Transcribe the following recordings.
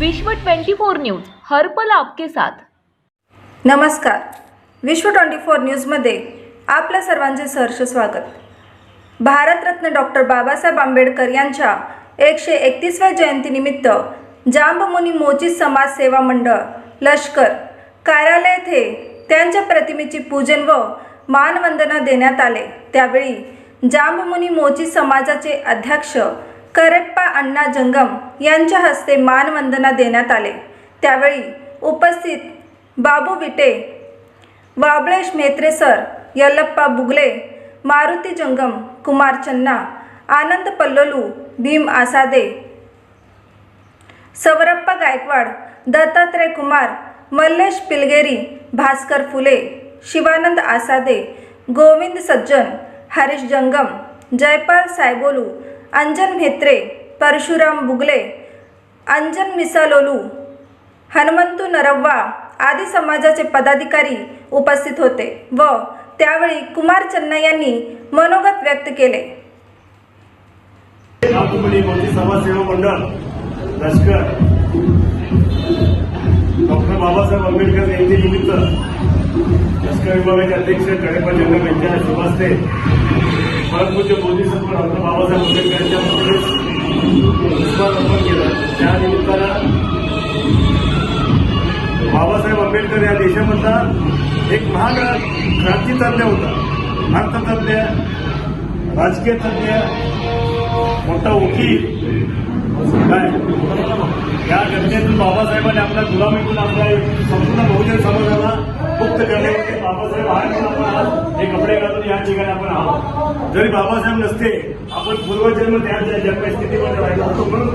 विश्व 24 न्यूज हर पल आपके साथ. नमस्कार. विश्व ट्वेंटी फोर न्यूजमध्ये आपल्या सर्वांचे सहर्ष स्वागत. भारतरत्न डॉक्टर बाबासाहेब आंबेडकर यांच्या एकशे एकतीसव्या जयंतीनिमित्त जांबमुनी मोची समाज सेवा मंडळ लष्कर कार्यालय येथे त्यांच्या प्रतिमेची पूजन व मानवंदना देण्यात आले. त्यावेळी जांबमुनी मोची समाजाचे अध्यक्ष करप्पा अण्णा जंगम यांच्या हस्ते मानवंदना देण्यात आले. त्यावेळी उपस्थित बाबू विटे वाबळेश मेत्रे सर यल्लप्पा बुगले मारुती जंगम कुमार चन्ना आनंद पल्लोलू भीम आसादे सवरप्पा गायकवाड दत्तात्रय कुमार मल्लेश पिलगेरी भास्कर फुले शिवानंद आसादे गोविंद सज्जन हरीश जंगम जयपाल सायगोलू अंजन म्हेत्रे परशुराम बुगले अंजन मिसालोलू हनुमंतू नरव्वा आदी समाजाचे पदाधिकारी उपस्थित होते व त्यावेळी कुमार चन्ना यांनी मनोगत व्यक्त केले. समाजसेवा मंडळ लष्कर लष्कर विभागाचे अध्यक्ष गणेपा जंगम यांच्या शुभास्ते परमपूज्य मोदी समोर डॉक्टर बाबासाहेब आंबेडकरांच्या यांच्या पुष्पहार अर्पण केलं. त्या निमित्तानं बाबासाहेब आंबेडकर या देशामधला एक महाग क्रांतीतज्ञ होता. अर्थतज्ञ राजकीय तज्ञ मोठा वकील. काय? या घटनेतून बाबासाहेबांनी आपल्या गुलामीतून आपल्या संपूर्ण बहुजन समाजाला मुक्त करण्यासाठी बाबासाहेब आहे म्हणून आपण आज हे कपडे घालून या ठिकाणी आपण आहोत. जरी बाबासाहेब नसते आपण पूर्वजन्म त्या ज्या जन्मस्थितीमध्ये राहिलो होतो म्हणून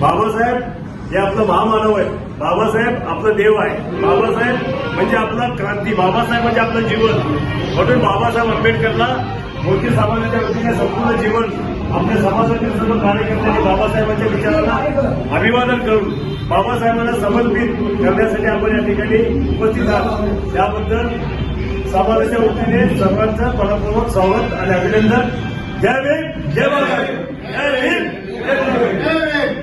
बाबासाहेब हे आपलं महामानव आहे. बाबासाहेब आपलं देव आहे. बाबासाहेब म्हणजे आपला क्रांती. बाबासाहेब म्हणजे आपलं जीवन. म्हणून बाबासाहेब आंबेडकरला मोठी समाजाच्या वतीने संपूर्ण जीवन आपल्या समाजातील सर्व कार्यकर्त्यांनी बाबासाहेबांच्या विचारांना अभिवादन करून बाबासाहेबांना समर्पित करण्यासाठी आपण या ठिकाणी उपस्थित आहोत. त्याबद्दल समाजाच्या वतीने सर्वांचं मनपूर्वक स्वागत आणि अभिनंदन. जय भीम जय बाबासाहेब जय भीम जय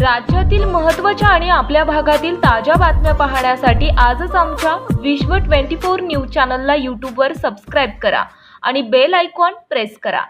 राज्यातील महत्त्वाच्या आणि आपल्या भागातील ताज्या बातम्या पाहण्यासाठी आजच आमच्या विश्व 24 न्यूज चॅनलला यूट्यूबवर सबस्क्राईब करा आणि बेल आयकॉन प्रेस करा.